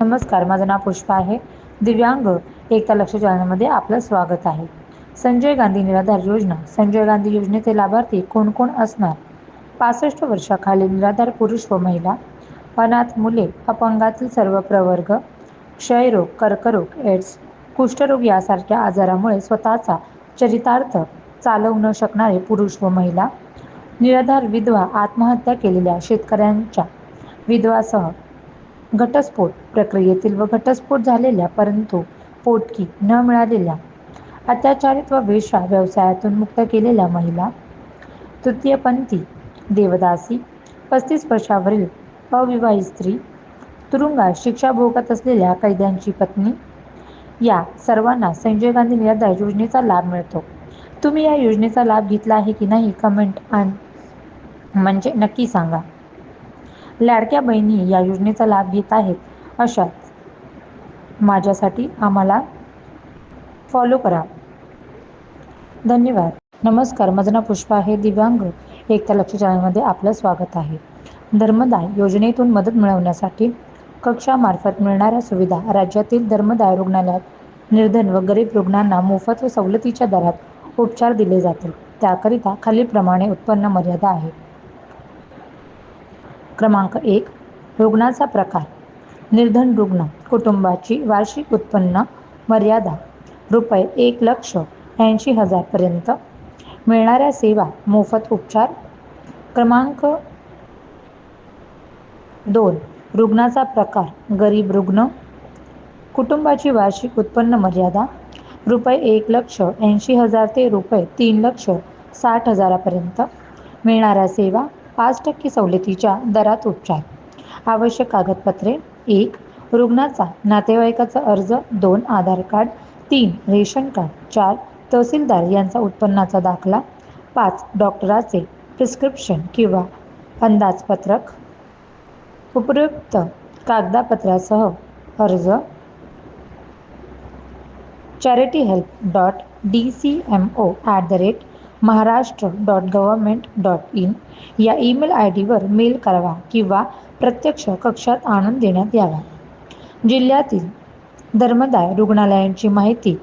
नमस्कार माझं नाव पुष्पा आहे. दिव्यांग एकता लक्ष चॅनलमध्ये आपलं स्वागत आहे. संजय गांधी निराधार योजना. संजय गांधी योजनेचे लाभार्थी कोण कोण असणार? पासष्ट वर्षाखालील निराधार पुरुष व महिला अनाथ मुले अपंगातील सर्व प्रवर्ग क्षयरोग कर्करोग एड्स कुष्ठरोग यासारख्या आजारामुळे स्वतःचा चरितार्थ चालवू न शकणारे पुरुष व महिला निराधार विधवा आत्महत्या केलेल्या शेतकऱ्यांच्या विधवासह घटस्फोट प्रक्रियेतील व घटस्फोट झालेल्या परंतु पोटकी न मिळालेल्या अत्याचारित व वेश्या व्यवसायातून मुक्त केलेल्या महिला तृतीयपंथी देवदासी पस्तीस वर्षावरील अविवाहित स्त्री तुरुंगात शिक्षा भोगत असलेल्या कैद्यांची पत्नी या सर्वांना संजय गांधी निराधार योजनेचा लाभ मिळतो. तुम्ही या योजनेचा लाभ घेतला आहे की नाही? कमेंट आणि म्हणजे नक्की सांगा. लाडक्या बहिणी या योजनेचा लाभ घेत आहेत. अशात माझ्यासाठी आम्हाला फॉलो करा. धन्यवाद. नमस्कार. माझं नाव पुष्पा आहे. दिव्यांग एकता लक्ष चॅनलमध्ये आपलं स्वागत आहे. धर्मदाय योजनेतून मदत मिळवण्यासाठी कक्षामार्फत मिळणाऱ्या सुविधा राज्यातील धर्मदाय रुग्णालयात निर्धन व गरीब रुग्णांना मोफत व सवलतीच्या दरात उपचार दिले जातील. त्याकरिता खालीलप्रमाणे उत्पन्न मर्यादा आहे. क्रमांक एक रुग्णाचा प्रकार. निर्धन रुग्ण कुटुंबाची वार्षिक उत्पन्न मर्यादा रुपये एक लक्ष ऐंशी हजारपर्यंत मिळणाऱ्या सेवा मोफत उपचार. क्रमांक दोन रुग्णाचा प्रकार गरीब रुग्ण. कुटुंबाची वार्षिक उत्पन्न मर्यादा रुपये एक लक्ष ऐंशी हजार ते रुपये तीन लक्ष साठ हजारापर्यंत. मिळणाऱ्या सेवा पाच टक्के सवलतीच्या दरात उपचार. आवश्यक कागदपत्रे एक रुग्णाचा नातेवाईकाचा अर्ज दोन आधार कार्ड तीन रेशन कार्ड चार तहसीलदार यांचा उत्पन्नाचा दाखला पाच डॉक्टराचे प्रिस्क्रिप्शन किंवा अंदाजपत्रक उपयुक्त कागदापत्रासह अर्ज charity help dot D C M O at the rate Maharashtra dot government dot in या ईमेल आय डीवर मेल करावा किंवा प्रत्यक्ष कक्षात आणून देण्यात यावा. जिल्ह्यातील धर्मदाय रुग्णालयांची माहिती.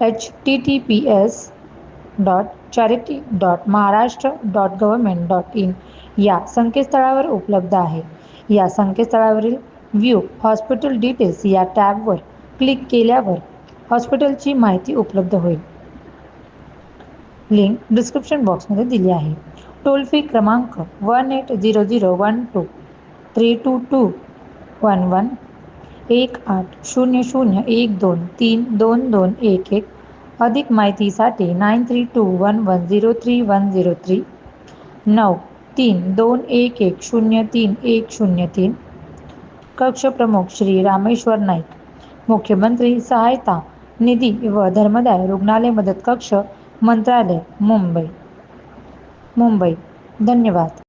H T T P S dot charity dot Maharashtra dot government dot in या संकेतस्थळावर उपलब्ध आहे. या संकेतस्थळावरील व्ह्यू हॉस्पिटल डिटेल्स या टॅबवर क्लिक केल्यावर हॉस्पिटलची माहिती उपलब्ध होईल. लिंक डिस्क्रिप्शन बॉक्समध्ये दिली आहे. टोल फ्री क्रमांक one eight zero zero one two three two two one one एक आठ शून्य शून्य एक दोन तीन दोन दोन एक एक अधिक माहितीसाठी nine three two one one zero three one zero three नऊ तीन दोन एक एक शून्य तीन एक शून्य तीन. कक्ष प्रमुख श्री रामेश्वर नाईक मुख्यमंत्री सहायता निधी व धर्मदाय रुग्णालय मदत कक्ष मंत्रालय मुंबई. मुंबई. धन्यवाद.